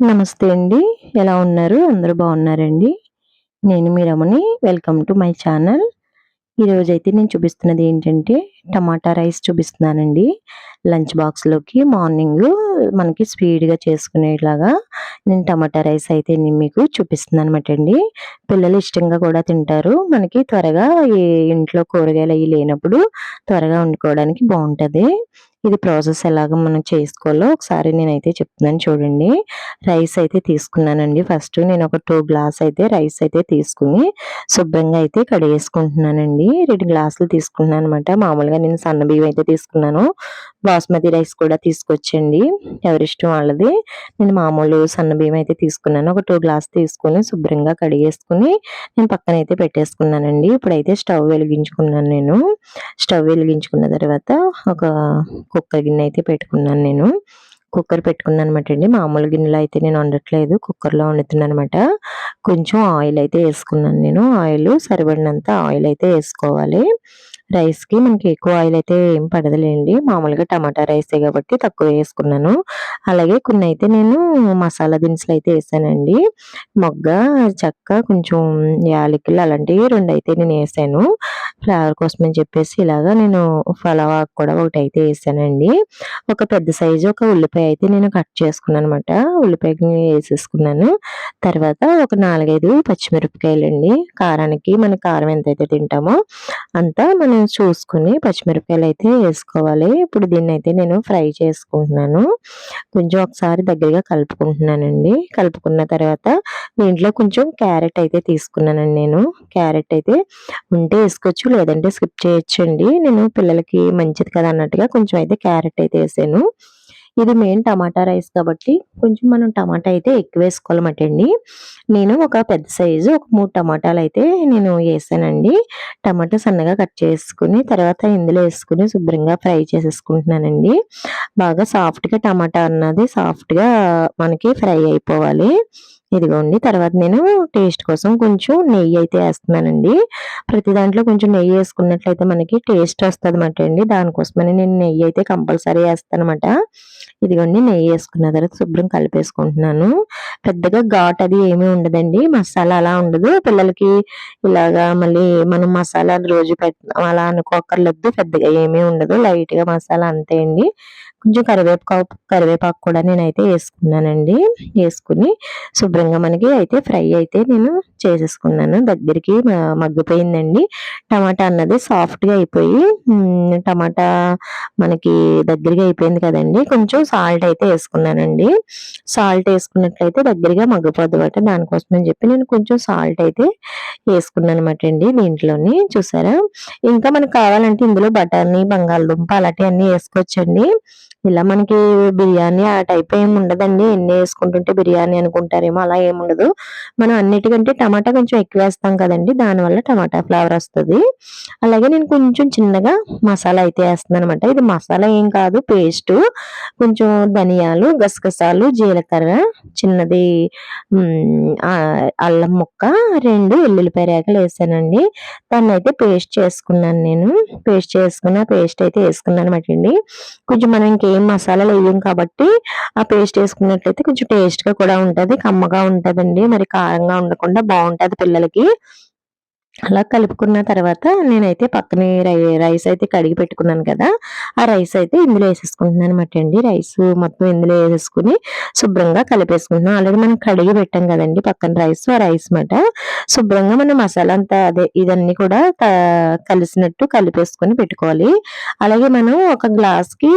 నమస్తే అండి. ఎలా ఉన్నారు? అందరూ బాగున్నారండి? నేను మీ Ramani. Welcome to my channel. ఈరోజైతే నేను చూపిస్తున్నది ఏంటంటే టమాటా రైస్ చూపిస్తున్నానండి. లంచ్ బాక్స్‌లోకి మార్నింగు మనకి స్పీడ్‌గా చేసుకునేలాగా నేను టమాటా రైస్ అయితే మీకు చూపిస్తుంది అనమాట అండి పిల్లలు ఇష్టంగా కూడా తింటారు. మనకి త్వరగా ఈ ఇంట్లో కూరగాయలు అవి లేనప్పుడు త్వరగా వండుకోవడానికి బాగుంటుంది ఇది ప్రాసెస్ ఎలాగ మనం చేసుకోవాలో ఒకసారి నేనైతే చెప్తున్నాను చూడండి. రైస్ అయితే తీసుకున్నానండి. ఫస్ట్ నేను ఒక టూ గ్లాస్ అయితే రైస్ అయితే తీసుకుని శుభ్రంగా అయితే కడిగేసుకుంటున్నానండి. రెండు గ్లాసులు తీసుకున్నాననమాట. మామూలుగా నేను సన్న బియ్యం అయితే తీసుకున్నాను. బాస్మతి రైస్ కూడా తీసుకోవచ్చండి. ఎవరిష్టం వాళ్ళది. నేను మామూలు సన్న బియ్యం అయితే తీసుకున్నాను. ఒక టూ గ్లాస్ తీసుకొని శుభ్రంగా కడిగేసుకొని నేను పక్కన అయితే పెట్టేసుకున్నానండి. ఇప్పుడైతే స్టవ్ వెలిగించుకున్నాను నేను. స్టవ్ వెలిగించుకున్న తర్వాత ఒక కుక్కర్ గిన్నె అయితే పెట్టుకున్నాను నేను. కుక్కర్ పెట్టుకున్నాను అనమాట అండి మామూలు గిన్నెలో అయితే నేను వండట్లేదు. కుక్కర్‌లో వండుతున్నాను అనమాట కొంచెం ఆయిల్ అయితే వేసుకున్నాను నేను. ఆయిల్ సరిపడినంత ఆయిల్ అయితే వేసుకోవాలి రైస్‌కి మనకి ఎక్కువ ఆయిల్ అయితే ఏం పడదులేండి. మామూలుగా టమాటా రైసే కాబట్టి తక్కువ వేసుకున్నాను. అలాగే కొన్ని అయితే నేను మసాలా దినుసులు అయితే వేసానండి. మొగ్గ, చెక్క, కొంచెం యాలకులు అలాంటివి రెండు అయితే నేను వేసాను. ఫ్లేవర్ కోసం అని చెప్పేసి ఇలాగా నేను పలావ్ కూడా ఒకటి అయితే వేసానండి. ఒక పెద్ద సైజు ఒక ఉల్లిపాయ అయితే నేను కట్ చేసుకున్నాను అనమాట ఉల్లిపాయని వేసేసుకున్నాను. తర్వాత ఒక నాలుగైదు పచ్చిమిరపకాయలు అండి కారానికి మన కారం ఎంతైతే తింటామో అంతా మనం చూసుకుని పచ్చిమిరపకాయలు అయితే వేసుకోవాలి ఇప్పుడు దీన్ని అయితే నేను ఫ్రై చేసుకుంటున్నాను. కొంచెం ఒకసారి దగ్గరగా కలుపుకుంటున్నానండి. కలుపుకున్న తర్వాత దీంట్లో కొంచెం క్యారెట్ అయితే తీసుకున్నానండి నేను. క్యారెట్ అయితే ఉంటే వేసుకోవచ్చు లేదంటే స్కిప్ చేయొచ్చండి. నేను పిల్లలకి మంచిది కదా అన్నట్టుగా కొంచెం అయితే క్యారెట్ అయితే వేసాను ఇది మెయిన్ టమాటా రైస్ కాబట్టి కొంచెం మనం టమాటా అయితే ఎక్కువ వేసుకోవాలన్నమాటండి నేను ఒక పెద్ద సైజు ఒక మూడు టమాటాలు అయితే నేను వేసానండి టమాటా సన్నగా కట్ చేసుకుని తర్వాత ఇందులో వేసుకుని శుభ్రంగా ఫ్రై చేసేసుకుంటున్నానండి. బాగా సాఫ్ట్‌గా టమాటా అన్నది సాఫ్ట్‌గా మనకి ఫ్రై అయిపోవాలి. ఇదిగోండి తర్వాత నేను టేస్ట్ కోసం కొంచెం నెయ్యి అయితే వేస్తున్నానండి ప్రతి దాంట్లో కొంచెం నెయ్యి వేసుకున్నట్లయితే మనకి టేస్ట్ వస్తుంది అనమాట అండి దానికోసమని నేను నెయ్యి అయితే కంపల్సరీ వేస్తానమాట ఇదిగోండి నెయ్యి వేసుకున్న తర్వాత శుభ్రం కలిపేసుకుంటున్నాను. పెద్దగా ఘాట్ అది ఏమీ ఉండదండి. మసాలా అలా ఉండదు. పిల్లలకి ఇలాగా మళ్ళీ మనం మసాలాలు రోజు పెట్ అలా అనుకోక్కర్లేదు. పెద్దగా ఏమీ ఉండదు. లైట్‌గా మసాలా అంతే అండి. కొంచెం కరివేపాకు కరివేపాకు కూడా నేనైతే వేసుకున్నానండి వేసుకుని శుభ్రంగా మనకి అయితే ఫ్రై అయితే నేను చేసేసుకున్నాను. దగ్గరికి మగ్గిపోయిందండి. టమాటా అన్నది సాఫ్ట్‌గా అయిపోయి టమాటా మనకి దగ్గరగా అయిపోయింది కదండి కొంచెం సాల్ట్ అయితే వేసుకున్నానండి సాల్ట్ వేసుకున్నట్లయితే దగ్గరగా మగ్గిపోద్ది దానికోసం అని చెప్పి నేను కొంచెం సాల్ట్ అయితే ఏసుకున్నానన్నమాటండి దీంట్లోని. చూసారా? ఇంకా మనకు కావాలంటే ఇందులో బఠానీ, బంగాళదుంప అలాంటివన్నీ వేసుకోవచ్చండి ఇలా మనకి బిర్యానీ ఆ టైప్ ఏమి ఉండదండి. ఎన్ని వేసుకుంటుంటే బిర్యానీ అనుకుంటారేమో అలా ఏముండదు. మనం అన్నిటికంటే టమాటా కొంచెం ఎక్కువ వేస్తాం కదండి దానివల్ల టమాటా ఫ్లేవర్ వస్తుంది అలాగే నేను కొంచెం చిన్నగా మసాలా అయితే ఏస్తున్నానన్నమాట. ఇది మసాలా ఏం కాదు పేస్టు. కొంచెం ధనియాలు, గసగసాలు, జీలకర్ర, చిన్నది అల్లం ముక్క, రెండు ఎల్లుల్లిపాయ రేఖలు దాన్ని అయితే పేస్ట్ చేసుకున్నాను నేను. పేస్ట్ చేసుకున్న పేస్ట్ అయితే వేసుకున్నాను అన్నమాట అండి కొంచెం మనం ఇంకేం మసాలాలు వేయం కాబట్టి ఆ పేస్ట్ వేసుకున్నట్లయితే కొంచెం టేస్ట్‌గా కూడా ఉంటది. కమ్మగా ఉంటదండి. మరి కారంగా ఉండకుండా బాగుంటుంది పిల్లలకి. అలా కలుపుకున్న తర్వాత నేనైతే పక్కనే రై రైస్ అయితే కడిగి పెట్టుకున్నాను కదా! ఆ రైస్ అయితే ఇందులో వేసేసుకుంటున్నాను అన్నమాట అండి రైస్ మొత్తం ఇందులో వేసేసుకుని శుభ్రంగా కలిపేసుకుంటున్నాను ఆల్రెడీ మనం కడిగి పెట్టాం కదండి పక్కన రైస్. ఆ రైస్ మాట. శుభ్రంగా మనం మసాలా అంతా అదే ఇదన్నీ కూడా కలిసినట్టు కలిపేసుకొని పెట్టుకోవాలి. అలాగే మనం ఒక గ్లాస్‌కి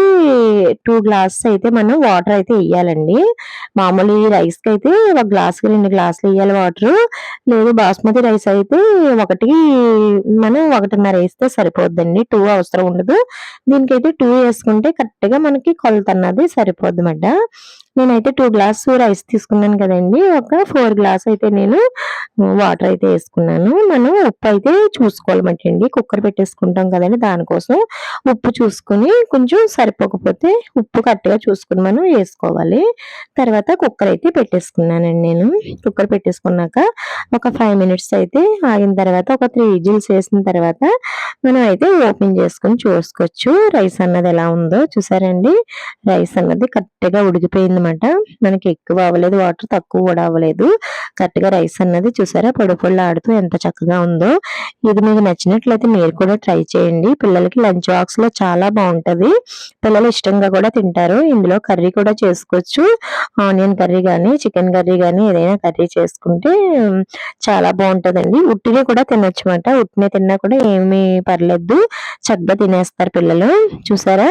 టూ గ్లాసెస్ అయితే మనం వాటర్ అయితే వేయాలండి మామూలు ఈ అయితే ఒక గ్లాస్‌కి రెండు గ్లాసులు వేయాలి వాటరు. లేదు బాస్మతి రైస్ అయితే ఒకటి మనం ఒకటిన్నర వేస్తే సరిపోద్దండి. టూ అవసరం ఉండదు. దీనికైతే టూ వేసుకుంటే కరెక్ట్‌గా మనకి కొలతన్నది సరిపోద్దన్నమాట. నేనైతే టూ గ్లాస్ రైస్ తీసుకున్నాను కదండి ఒక ఫోర్ గ్లాస్ అయితే నేను వాటర్ అయితే వేసుకున్నాను మనం ఉప్పు అయితే చూసుకోవాలన్నమాటండి. కుక్కర్ పెట్టేసుకుంటాం కదండి దానికోసం ఉప్పు చూసుకొని కొంచెం సరిపోకపోతే ఉప్పు కరెక్ట్‌గా చూసుకుని మనం వేసుకోవాలి తర్వాత కుక్కర్ అయితే పెట్టేసుకున్నానండి నేను. కుక్కర్ పెట్టేసుకున్నాక ఒక ఫైవ్ మినిట్స్ అయితే ఆగిన తర్వాత ఒక త్రీ విజిల్స్ వేసిన తర్వాత మనం అయితే ఓపెన్ చేసుకొని చూసుకోవచ్చు. రైస్ అన్నది ఎలా ఉందో చూసారండి. రైస్ అన్నది కరెక్ట్గా ఉడికిపోయింది అనమాట మనకి ఎక్కువ అవ్వలేదు వాటర్ తక్కువ కూడా అవ్వలేదు. కరెక్ట్గా రైస్ అన్నది చూసారా? పొడి పొడి ఆడుతూ ఎంత చక్కగా ఉందో. ఇది మీకు నచ్చినట్లయితే మీరు కూడా ట్రై చేయండి. పిల్లలకి లంచ్ బాక్స్లో చాలా బాగుంటది. పిల్లలు ఇష్టంగా కూడా తింటారు. ఇందులో కర్రీ కూడా చేసుకోవచ్చు. ఆనియన్ కర్రీ గానీ చికెన్ కర్రీ గానీ ఏదైనా కర్రీ చేసుకుంటే చాలా బాగుంటదండి. ఉట్టినే కూడా తినొచ్చు అనమాట ఉట్టినే తిన్నా కూడా ఏమీ పర్లేదు. చక్కగా తినేస్తారు పిల్లలు. చూసారా?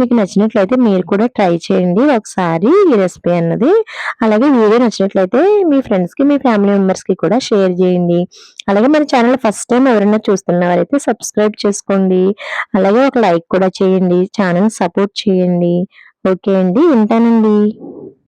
మీకు నచ్చినట్లయితే మీరు కూడా ట్రై చేయండి ఒకసారి ఈ రెసిపీ అన్నది. అలాగే వీడియో నచ్చినట్లయితే మీ ఫ్రెండ్స్కి మీ ఫ్యామిలీ మెంబర్స్కి కూడా షేర్ చేయండి. అలాగే మన ఛానల్ ఫస్ట్ టైం ఎవరైనా చూస్తున్నవారైతే సబ్స్క్రైబ్ చేసుకోండి. అలాగే ఒక లైక్ కూడా చేయండి. ఛానల్ సపోర్ట్ చేయండి. ఓకే అండి. ఉంటానండి.